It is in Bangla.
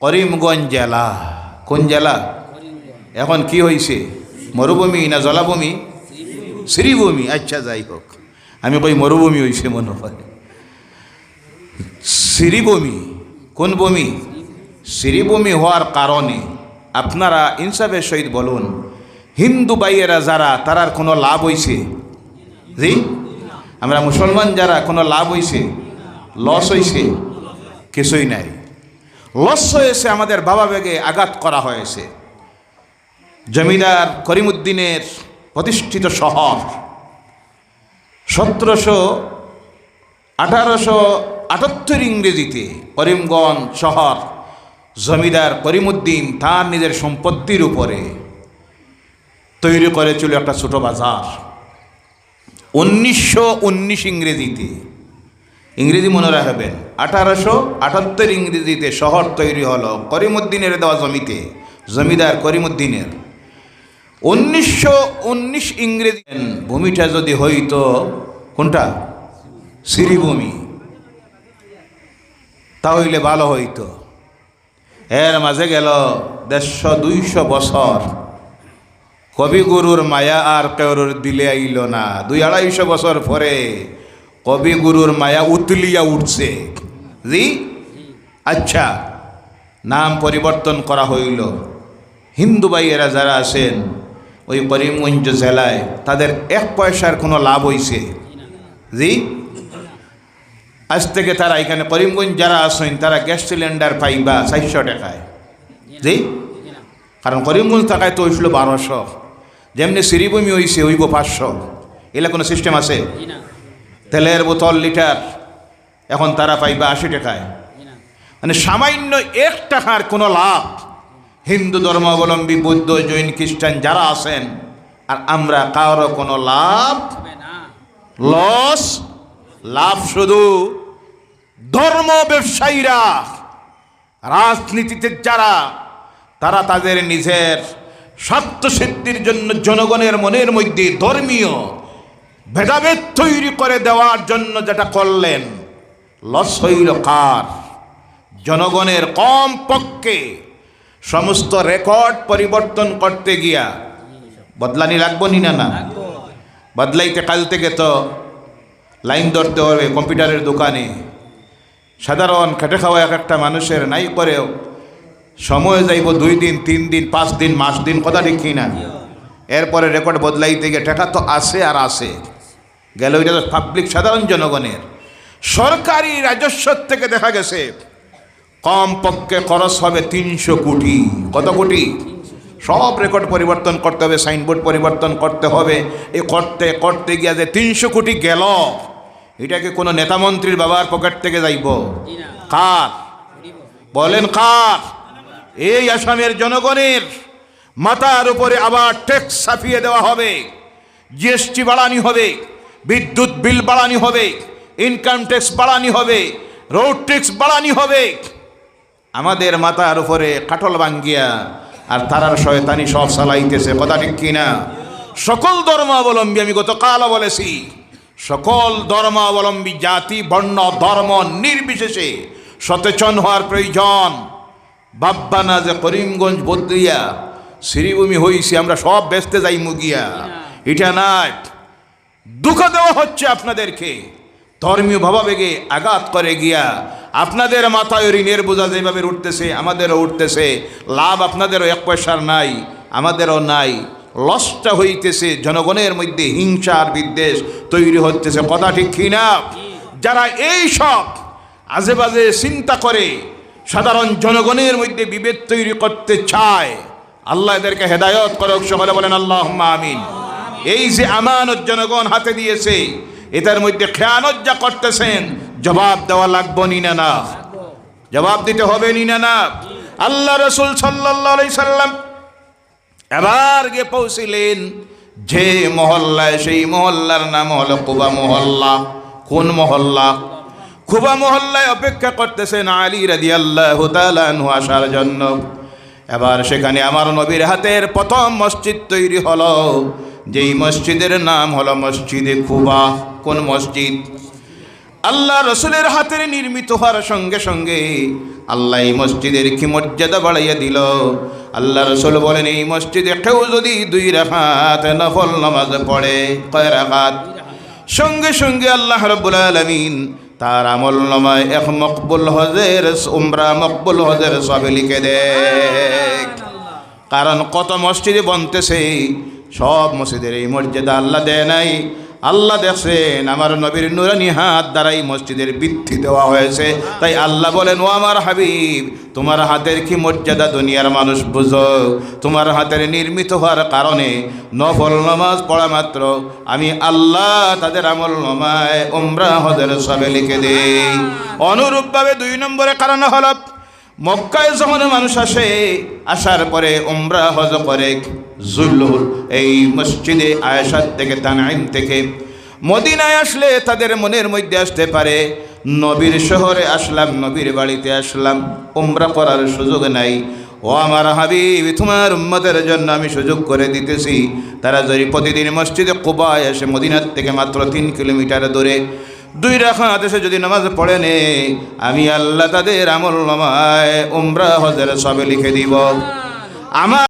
করিমগঞ্জ জেলা কোন জেলা এখন কি হয়েছে মরুভূমি না জলাভূমি? শ্রীভূমি। আচ্ছা যাই হোক। আমি কই মরুভূমি হয়েছে মনে হয়। শ্রীভূমি। কোন ভূমি? শ্রীভূমি হওয়ার কারণে। আপনারা ইনসাফের সহিত বলুন। হিন্দু বাইয়েরা যারা, তারার কোনো লাভ হইছে? জি? আমরা মুসলমান যারা, কোনো লাভ হইছে? লস হইছে? কিছুই নাই। লস হয়েছে আমাদের বাবা বেগে আঘাত করা হয়েছে। জমিদার করিমুদ্দিনের প্রতিষ্ঠিত শহর সতেরোশো আঠারোশো আটাত্তর ইংরেজিতে করিমগঞ্জ শহর। জমিদার করিমুদ্দিন তার নিজের সম্পত্তির উপরে তৈরি করেছিল একটা ছোট বাজার। উনিশশো উনিশ ইংরেজিতে ইংরেজি মনে রাখবেন। আঠারোশো আটাত্তর ইংরেজিতে শহর তৈরি হলো করিমুদ্দিনের দেওয়া জমিতে, জমিদার করিমুদ্দিনের উনিশশো উনিশ ইংরেজি ভূমিটা যদি হইতো, কোনটা? শ্রীভূমি। তাহলে ভালো হইতো। এর মাঝে গেল দেড়শো দুইশো বছর। কবিগুরুর মায়া আর কেউর দিলে আইল না। দুই আড়াইশো বছর পরে কবিগুরুর মায়া উতলিয়া উঠছে। জি? আচ্ছা। নাম পরিবর্তন করা হইল। হিন্দু ভাইয়েরা যারা আছেন, ওই করিমগঞ্জ জেলায়, তাদের এক পয়সার কোনো লাভ হইছে। জি? আজ থেকে তারা এখানে করিমগঞ্জ যারা আসেন তারা গ্যাস সিলিন্ডার পাইবা চারশো টাকায়। জি? কারণ করিমগঞ্জ টাকায় তো হয়েছিল বারোশো। যেমনি শ্রীভূমি হইছে, হইব পাঁচশো। এলা কোনো সিস্টেম আছে? তেলের বোতল লিটার। এখন তারা পাইবে আশি টাকায়। মানে সামান্য এক টাকার কোনো লাভ। হিন্দু ধর্মাবলম্বী, বৌদ্ধ, জৈন, খ্রিস্টান যারা আছেন, আর আমরা কারও কোনো লাভ লস, লাভ শুধু ধর্ম ব্যবসায়ীরা, রাজনীতিতে যারা, তারা তাদের নিজের স্বার্থ সিদ্ধির জন্য জনগণের মনের মধ্যে ধর্মীয় ভেদাভেদ তৈরি করে দেওয়ার জন্য যেটা করলেন, লস হইল কার? জনগণের কম পক্ষে সমস্ত রেকর্ড পরিবর্তন করতে গিয়া বদলানি লাগবো নি না না? বদলাইতে কাল থেকে তো লাইন ধরতে হবে কম্পিউটারের দোকানে। সাধারণ খেটে খাওয়া এক একটা মানুষের নাই করেও সময় যাইব দুই দিন, তিন দিন, পাঁচ দিন, মাস দিন, কথা ঠিক না এরপরে রেকর্ড বদলাইতে গিয়ে টাকা তো আসে আর আসে গেল ওইটা তো পাবলিক সাধারণ জনগণের। সরকারি রাজস্ব থেকে দেখা গেছে কম পক্ষে খরচ হবে তিনশো কোটি। কত কোটি? সব রেকর্ড পরিবর্তন করতে হবে সাইনবোর্ড পরিবর্তন করতে হবে। এ করতে করতে গিয়ে যে তিনশো কোটি গেল এটাকে কোনো নেতামন্ত্রীর বাবার পকেট থেকে যাইব? কার? বলেন কার? এই আসামের জনগণের মাথার উপরে আবার ট্যাক্স ছাপিয়ে দেওয়া হবে জিএসটি বাড়ানি হবে। বিদ্যুৎ বিল বাড়ানি হবে ইনকাম ট্যাক্স বাড়ানি হবে রোড ট্যাক্স বাড়ানি হবে। আমাদের মাথার উপরে কাটল ভাঙ্গিয়া আর তারার শয়তানি সব চালাইতেছে কথা ঠিক কিনা সকল ধর্মাবলম্বী আমি গতকাল বলেছি সকল ধর্মাবলম্বী জাতি বর্ণ ধর্ম নির্বিশেষে সচেতন হওয়ার প্রয়োজন। বাব্বা না যে করিমগঞ্জ বদলিয়া শ্রীভূমি হইছি আমরা সব ব্যস্তে যাই মুগিয়া এটা নাই। দুঃখ দেওয়া হচ্ছে আপনাদেরকে। ধর্মীয় ভাবাবেগে আঘাত করে গিয়া আপনাদের মাথায় ঋণের বোঝা যেভাবে উঠতেছে, আমাদেরও উঠতেছে। লাভ আপনাদেরও এক পয়সার নাই, আমাদেরও নাই। লসটা হইতেছে জনগণের মধ্যে হিংসার বিদ্বেষ তৈরি হতেছে কথা ঠিক কিনা যারা এই সব আজে বাজে চিন্তা করে, সাধারণ জনগণের মধ্যে বিভেদ তৈরি করতে চায়, আল্লাহ এদেরকে হেদায়ত করক। সকলে বলেন আল্লাহ আমিন। এই যে আমানত জনগণ হাতে দিয়েছে, এটার মধ্যে খেয়ানত যা করতেছেন, জবাব দেওয়া লাগবো নি না না? জবাব দিতে হবে নি না না? আল্লাহ রসুল সাল্লাহ সাল্লাম এবার গিয়ে পৌঁছিলেন, যে মহল্লায়, সেই মহল্লার নাম হলো কুবা মহল্লা। কোন মহল্লা? খুবা মহল্লায় অপেক্ষা করতেছেন আলী রাদি আল্লাহ আসার জন্য। এবার সেখানে আমার নবীর হাতের প্রথম মসজিদ তৈরি হলো। যেই মসজিদের নাম হলো মসজিদে খুবা কোন মসজিদ? আল্লাহ রসুলের হাতের নির্মিত হওয়ার সঙ্গে সঙ্গে আল্লাহ এই মসজিদের কি মর্যাদা বাড়াইয়া দিল? আল্লাহ রসুল বলেন এই মসজিদে কেউ যদি দুই রাখাত নফল নামাজ পড়ে কয় রাখাত সঙ্গে সঙ্গে আল্লাহ রব্বুল আলমিন তার আমল নামায় এক মকবুল হজের উমরা মকবুল হজের সবে লিখে দেয়। কারণ কত মসজিদে বনতেছে সব মসজিদের এই মর্যাদা আল্লাহ দেয় নাই। আল্লাহ দেখছেন, আমার নবীর নুরানি হাত দ্বারা এই মসজিদের বৃদ্ধি দেওয়া হয়েছে। তাই আল্লাহ বলেন, ও আমার হাবিব, তোমার হাতের কি মর্যাদা দুনিয়ার মানুষ বুঝো? তোমার হাতের নির্মিত হওয়ার কারণে নফল নমাজ পড়া মাত্র। আমি আল্লাহ তাদের আমল নমায় উমরা হদের সবে লিখে দেই। অনুরূপভাবে দুই নম্বরে কারণ হলো মক্কায় যখন মানুষ আসে, আসার পরে, উমরা, হজ করে জুল্লুর এই মসজিদে আয়েশার থেকে তানাইম থেকে মদিনায় আসলে তাদের মনের মধ্যে আসতে পারে, নবীর শহরে আসলাম, নবীর বাড়িতে আসলাম, উমরা করার সুযোগ নাই। ও আমার হাবিব, তোমার উম্মতের জন্য আমি সুযোগ করে দিতেছি। তারা যদি প্রতিদিন মসজিদে কুবায় আসে, মদিনার থেকে মাত্র তিন কিলোমিটার দূরে দুই রাখাত এসে যদি নামাজ পড়ে নে, আমি আল্লাহ তাদের আমল নামায়, উমরা হজের সবে লিখে দিব। আমার